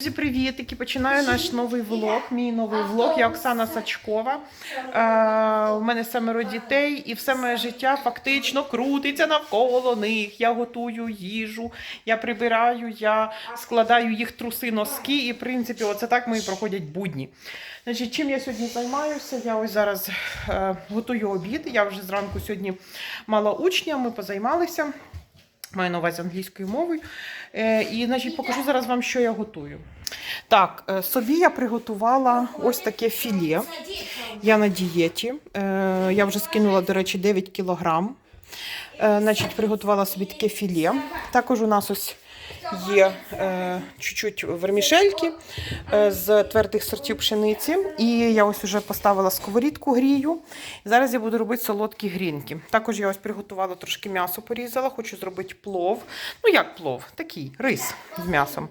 Друзі, привітики! Починаю наш новий влог. Мій новий влог. Я Оксана Сачкова. Е, у мене семеро дітей, і все моє життя фактично крутиться навколо них. Я готую їжу, я прибираю, я складаю їх труси, носки. І в принципі, оце так мої проходять будні. Значить, чим я сьогодні займаюся? Я ось зараз е, готую обід. Я вже зранку сьогодні мала учня, ми позаймалися. Маю на увазі англійською мовою. Е, і, значить, покажу зараз вам, що я готую. Так, е, собі я приготувала ось таке філе. Я на дієті. Е, я вже скинула, до речі, 9 кілограм. Значить, приготувала собі таке філе. Також у нас ось є е, чуть-чуть вермішельки е, з твердих сортів пшениці. І я ось уже поставила сковорідку грію. Зараз я буду робити солодкі грінки. Також я ось приготувала трошки м'ясо порізала, хочу зробити плов. Ну як плов? Такий рис з м'ясом.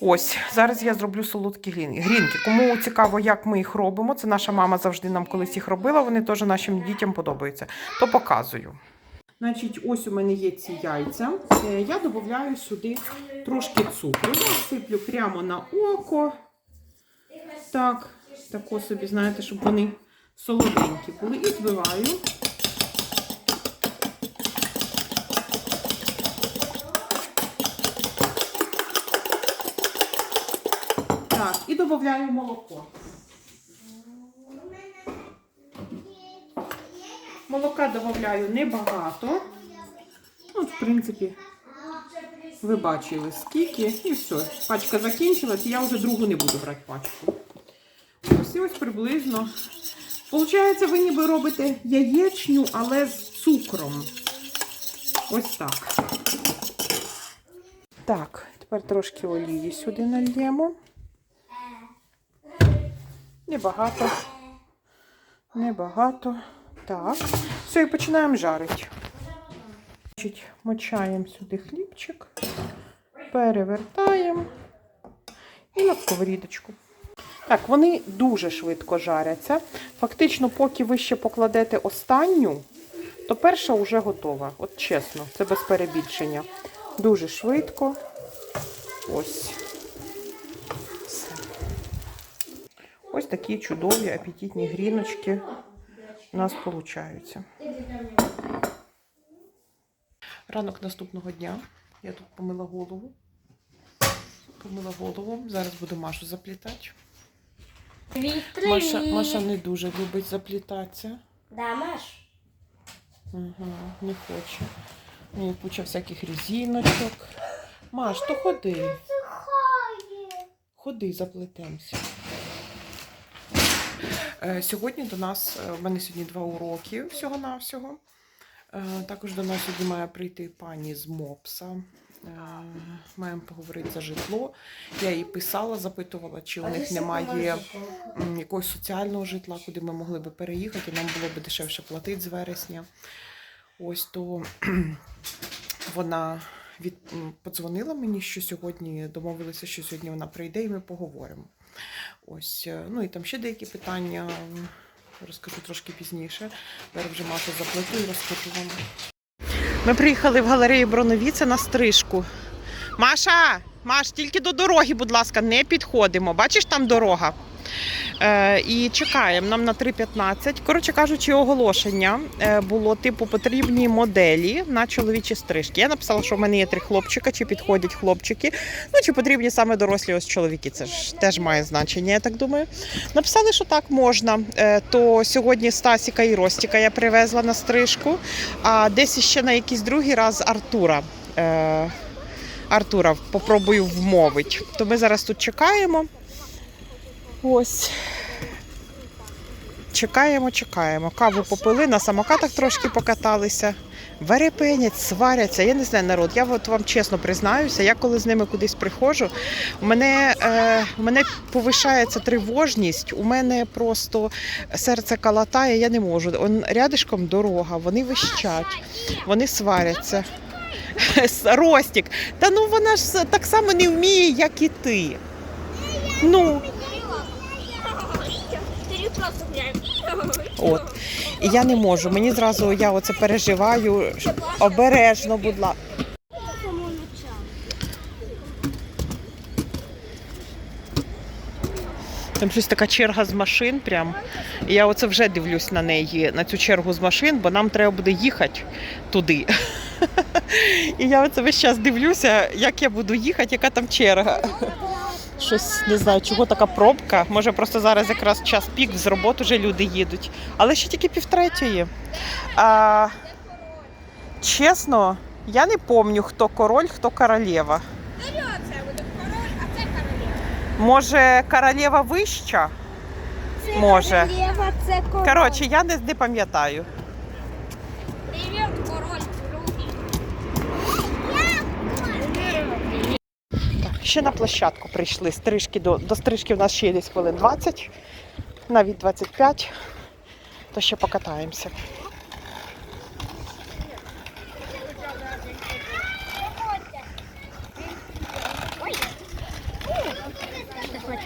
Ось зараз я зроблю солодкі грінки. Кому цікаво, як ми їх робимо, це наша мама завжди нам колись їх робила. Вони теж нашим дітям подобаються. То показую. Значить, ось у мене є ці яйця. Е, Я додаю сюди трошки цукру. Я сиплю прямо на око. Так, тако собі, знаєте, щоб вони солоденькі були. І збиваю. Так, і додаю молоко. Молока додаю небагато. От, в принципі, ви бачили скільки. І все. Пачка закінчилась, я вже другу не буду брати пачку. Ось і ось приблизно. Получається, ви ніби робите яєчню, але з цукром. Ось так. Так, тепер трошки олії сюди нальємо. Небагато. Небагато. Так. Все, і починаємо жарити. Мочаємо сюди хлібчик, перевертаємо і на сковорідочку. Так, вони дуже швидко жаряться. Фактично, поки ви ще покладете останню, то перша вже готова. От чесно, це без перебільшення. Дуже швидко. Ось. Все. Ось такі чудові апетитні гріночки у нас получаються. Ранок наступного дня. Я тут помила голову. Помила голову. Зараз буду Машу заплітати. Маша, Маша не дуже любить заплітатися. Да, Маш? Угу, не хоче. Мені куча всяких резиночок. Маш, то ходи. Ходи, заплетемося. Е, Сьогодні до нас, е, в мене сьогодні два уроки всього-навсього. Е, Також до нас сьогодні має прийти пані з МОПСа. Маємо поговорити за житло. Я їй писала, запитувала, чи у них немає якогось соціального житла, куди ми могли би переїхати, нам було б дешевше платити з вересня. Ось то вона від, подзвонила мені, що сьогодні домовилися, що сьогодні вона прийде і ми поговоримо. Ось, е, ну і там ще деякі питання розкажу трошки пізніше. Зараз вже мати заплату і розкажу вам. Ми приїхали в галерею Броновіце на стрижку. Маша, Маш, тільки до дороги, будь ласка, не підходимо. Бачиш, там дорога. Е, і чекаємо нам на 3.15. Коротше кажучи, оголошення е, було типу потрібні моделі на чоловічі стрижки. Я написала, що в мене є три хлопчика, чи підходять хлопчики. Ну чи потрібні саме дорослі ось чоловіки. Це ж теж має значення, я так думаю. Написали, що так можна. Е, то сьогодні Стасіка і Ростіка я привезла на стрижку, а десь ще на якийсь другий раз Артура. Артура попробую вмовити. То ми зараз тут чекаємо. Ось. Чекаємо, чекаємо. Каву попили, на самокатах трошки покаталися. Верепенять, сваряться. Я не знаю, народ. Я от вам чесно признаюся, я коли з ними кудись приходжу, у мене, е, у мене повишається тривожність, у мене просто серце калатає, я не можу. Он рядишком дорога, вони вищать, вони сваряться. Ростік, та ну вона ж так само не вміє, як і ти. Ну, От. І я не можу. Мені зразу я оце переживаю. Обережно, будь ласка. Там щось така черга з машин прям. Я оце вже дивлюсь на неї, на цю чергу з машин, бо нам треба буде їхати туди. І я оце весь час дивлюся, як я буду їхати, яка там черга. Щось не знаю, чого така пробка. Може, просто зараз якраз час пік, з роботи вже люди їдуть. Але ще тільки півтретьої. А, чесно, я не пам'ятаю, хто король, хто королева. Це буде король, а це королева. Може, королева вища? Може. Королева, це король. Коротше, я не, не пам'ятаю. Привіт, король, другий. Так, ще на площадку прийшли. Стрижки до, до стрижки в нас ще є десь хвилин 20, навіть 25. То ще покатаємося.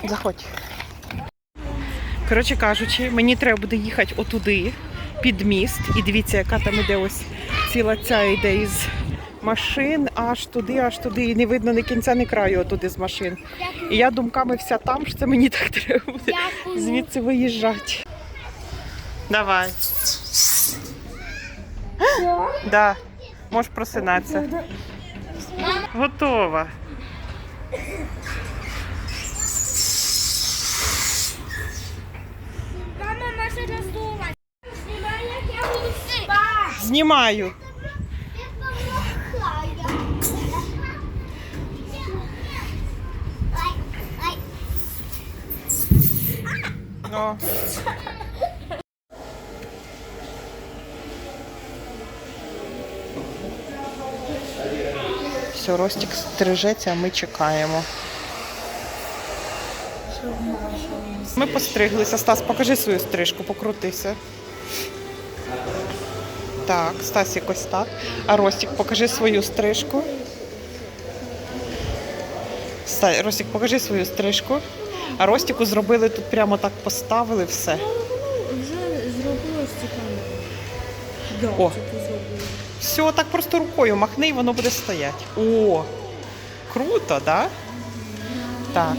Заходь. Коротше кажучи, мені треба буде їхати отуди, під міст. І дивіться, яка там іде ось ціла ця іде із машин, аж туди, аж туди. І не видно ні кінця, ні краю отуди з машин. І я думками вся там, що це мені так треба буде звідси виїжджати. Давай. Да. Можеш просинатися. Готова. Мама наша роздулась. Знімай, як я буду спати. Знімаю. О. Все, Ростик стрижеться, а ми чекаємо. Ми постриглися. Стас, покажи свою стрижку, покрутися. Так, Стасік ось так. А Ростик, покажи свою стрижку. Ростик, покажи свою стрижку. А Ростику зробили тут прямо так поставили все. Вже зробила стіками. О. це ти зробила. Все, так просто рукою махни і воно буде стояти. О, круто, да? Так.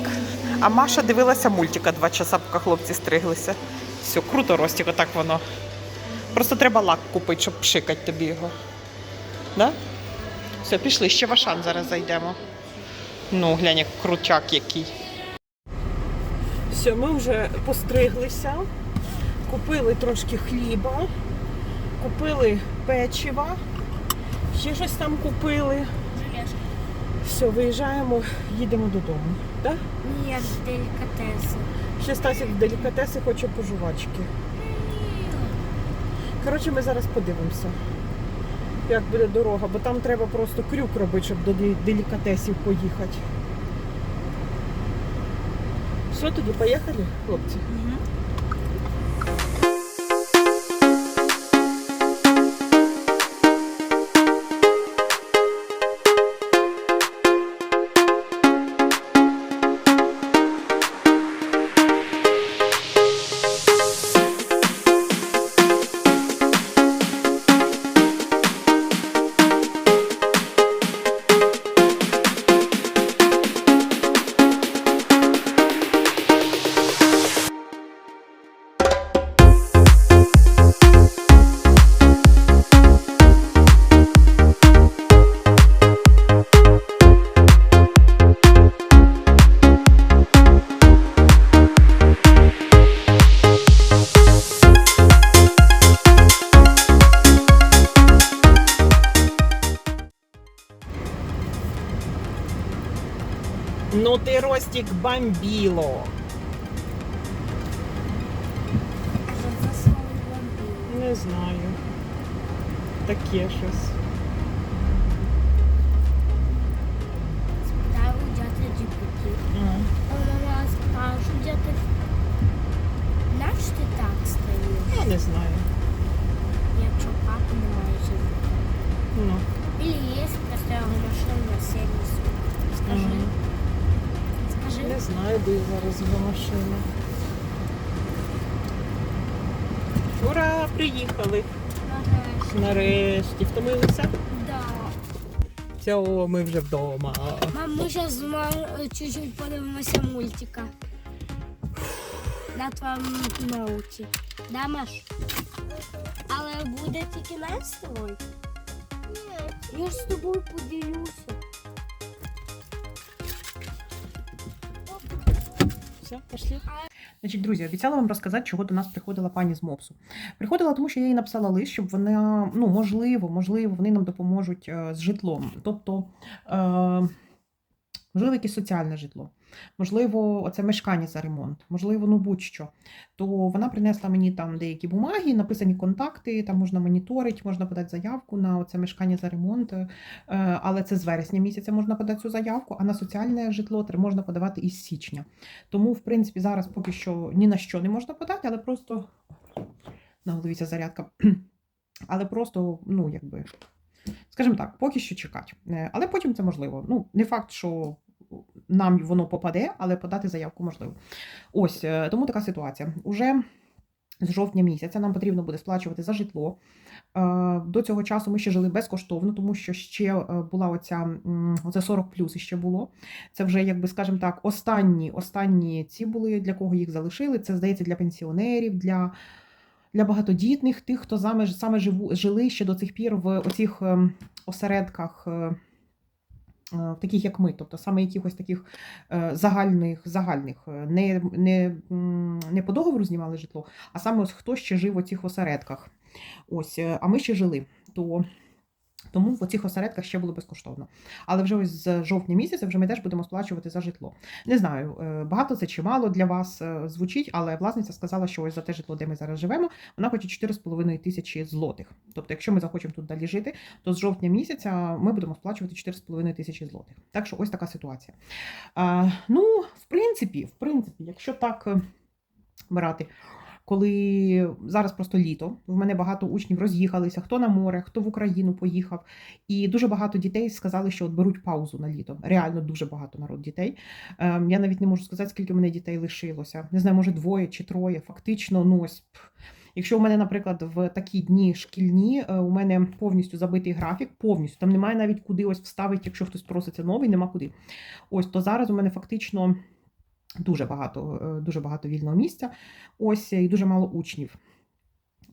А Маша дивилася мультика два часа, поки хлопці стриглися. Все, круто, Ростик, отак воно. Просто треба лак купити, щоб пшикати тобі його. Да? Все, пішли, ще в Ашан зараз зайдемо. Ну, глянь, як крутяк який. Все, ми вже постриглися, купили трошки хліба, купили печива, ще щось там купили. Все, виїжджаємо, їдемо додому. Да? Ні, делікатеси. Ще Стасік в делікатеси хоче пожувачки. Коротше, ми зараз подивимося, як буде дорога, бо там треба просто крюк робити, щоб до делікатесів поїхати. Все, тоді поїхали, хлопці? Ну ти бомбило. бомбіло? Не знаю. Таке щось. Спитаю у дяти GPT. М. Вона скаже, дяти, наш ти так стоїш, Я не знаю. якщо папа не має жити. Ну. Или є просто його машина на сервісу. Скажи. Мгм. Скажи. Не зараз його машина. Ура! Приїхали. Нарешті. Нарешті. Втомилися? Да. Все, ми вже вдома. Мам, ми зараз чуть-чуть подивимося мультика. на твоєму ноуті. Да, Маш? Але буде тільки нас з тобою. Я ж з тобою поділюся. Все, пошли. Значить, друзі, обіцяла вам розказати, чого до нас приходила пані з МОПСу. Приходила, тому що я їй написала лист, щоб вона, ну, можливо, можливо, вони нам допоможуть е, з житлом. Тобто, е, можливо, якесь соціальне житло, можливо, оце мешкання за ремонт, можливо, ну будь-що. То вона принесла мені там деякі бумаги, написані контакти, там можна моніторити, можна подати заявку на оце мешкання за ремонт. Е, але це з вересня місяця можна подати цю заявку, а на соціальне житло можна подавати із січня. Тому, в принципі, зараз поки що ні на що не можна подати, але просто на голові ця зарядка. Але просто, ну, якби, скажімо так, поки що чекати. Е, Але потім це можливо. Ну, не факт, що нам воно попаде, але подати заявку можливо. Ось е, тому така ситуація. Уже з жовтня місяця нам потрібно буде сплачувати за житло. Е, До цього часу ми ще жили безкоштовно, тому що ще була оця оце 40 плюс іще було. Це вже, якби скажімо так, останні, останні ці були, для кого їх залишили. Це здається для пенсіонерів, для, для багатодітних, тих, хто саме, саме живу, жили ще до цих пір в оцих ем, осередках. е, е, таких як ми, тобто саме якихось таких е, загальних, загальних, не, не, не по договору знімали житло, а саме хто ще жив у цих осередках. Ось, а ми ще жили. То тому в цих осередках ще було безкоштовно. Але вже ось з жовтня місяця вже ми теж будемо сплачувати за житло. Не знаю, е, багато це чи мало для вас е, звучить, але власниця сказала, що ось за те житло, де ми зараз живемо, вона хоче 4,5 тисячі злотих. Тобто, якщо ми захочемо тут далі жити, то з жовтня місяця ми будемо сплачувати 4,5 тисячі злотих. Так що ось така ситуація. Ну, в принципі, в принципі, якщо так е, брати. Коли зараз просто літо, в мене багато учнів роз'їхалися, хто на море, хто в Україну поїхав, і дуже багато дітей сказали, що от беруть паузу на літо. Реально дуже багато народ дітей. Ем, я навіть не можу сказати, скільки в мене дітей лишилося. Не знаю, може двоє чи троє. Фактично, ну ось. Якщо у мене, наприклад, в такі дні шкільні, е, у мене повністю забитий графік, повністю там немає навіть куди ось вставити, якщо хтось проситься новий, нема куди. Ось то зараз у мене фактично дуже багато, е, дуже багато вільного місця. Ось і дуже мало учнів.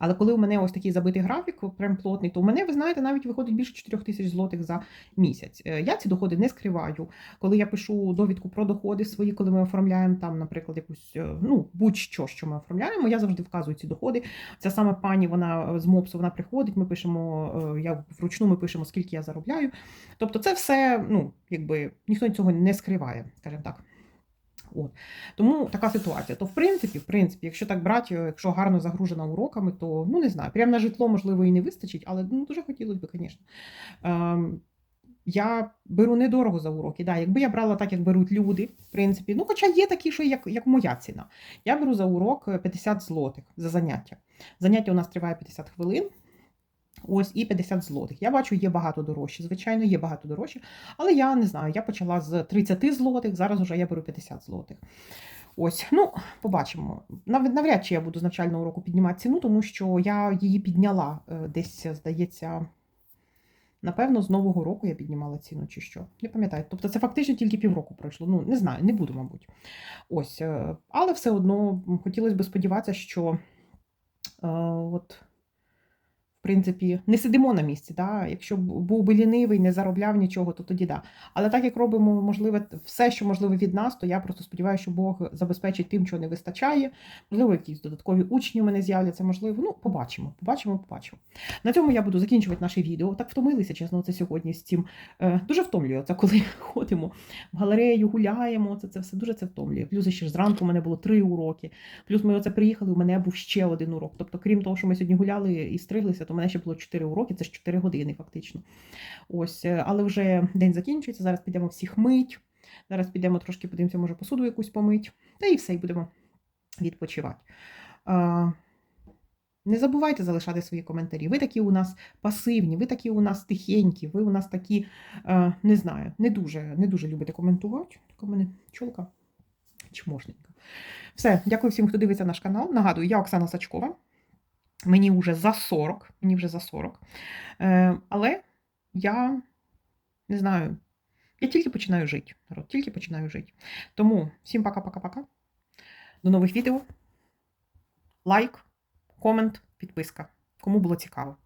Але коли у мене ось такий забитий графік, прям плотний, то у мене, ви знаєте, навіть виходить більше 4 тисяч злотих за місяць. Е, Я ці доходи не скриваю. Коли я пишу довідку про доходи свої, коли ми оформляємо там, наприклад, якусь е, ну будь-що, що ми оформляємо, я завжди вказую ці доходи. Ця сама пані, вона е, з МОПСу вона приходить. Ми пишемо, е, я вручну ми пишемо, скільки я заробляю. Тобто, це все, ну якби ніхто цього не скриває, скажімо так. От. Тому така ситуація. То, в принципі, в принципі, якщо так брати, якщо гарно загружена уроками, то ну не знаю, прямо на житло, можливо, і не вистачить, але ну, дуже хотілося б, звісно. Ем, я беру недорого за уроки. Да, якби я брала так, як беруть люди, в принципі, ну хоча є такі, що як, як моя ціна. Я беру за урок 50 злотих за заняття. Заняття у нас триває 50 хвилин. Ось і 50 злотих. Я бачу, є багато дорожче. Звичайно, є багато дорожче. Але я не знаю, я почала з 30 злотих, зараз вже я беру 50 злотих. Ось, ну, побачимо. Навряд чи я буду з навчального уроку піднімати ціну, тому що я її підняла е, десь, здається, напевно, з нового року я піднімала ціну чи що. Не пам'ятаю. Тобто це фактично тільки півроку пройшло. Ну, не знаю, не буду, мабуть. Ось. е, Але все одно хотілося б сподіватися, що е, от принципі, не сидимо на місці. Да? Якщо був би лінивий, не заробляв нічого, то тоді да. Але так як робимо можливе все, що можливе від нас, то я просто сподіваюся, що Бог забезпечить тим, чого не вистачає. Можливо, якісь додаткові учні у мене з'являться, можливо, ну, побачимо, побачимо, побачимо. На цьому я буду закінчувати наше відео. Так втомилися, чесно, це сьогодні з цим. Е, дуже втомлює це, коли ходимо в галерею, гуляємо. Це, це все дуже це втомлює. Плюс ще ж зранку у мене було три уроки. Плюс ми оце приїхали, у мене був ще один урок. Тобто, крім того, що ми сьогодні гуляли і стриглися, у мене ще було 4 уроки, це ж 4 години фактично. Ось, е, але вже день закінчується. Зараз підемо всіх мить. Зараз підемо трошки подивимося, може посуду якусь помить. Та і все, і будемо відпочивати. Не забувайте залишати свої коментарі. Ви такі у нас пасивні, ви такі у нас тихенькі, ви у нас такі, е, не знаю, не дуже, не дуже любите коментувати. Така в мене чолка чмошненька. Все, дякую всім, хто дивиться наш канал. Нагадую, я Оксана Сачкова. Мені вже за 40, мені вже за 40. Е, але я не знаю, я тільки починаю жити. Народ, тільки починаю жити. Тому всім пока-пока-пока. До нових відео. лайк, комент, підписка. Кому було цікаво.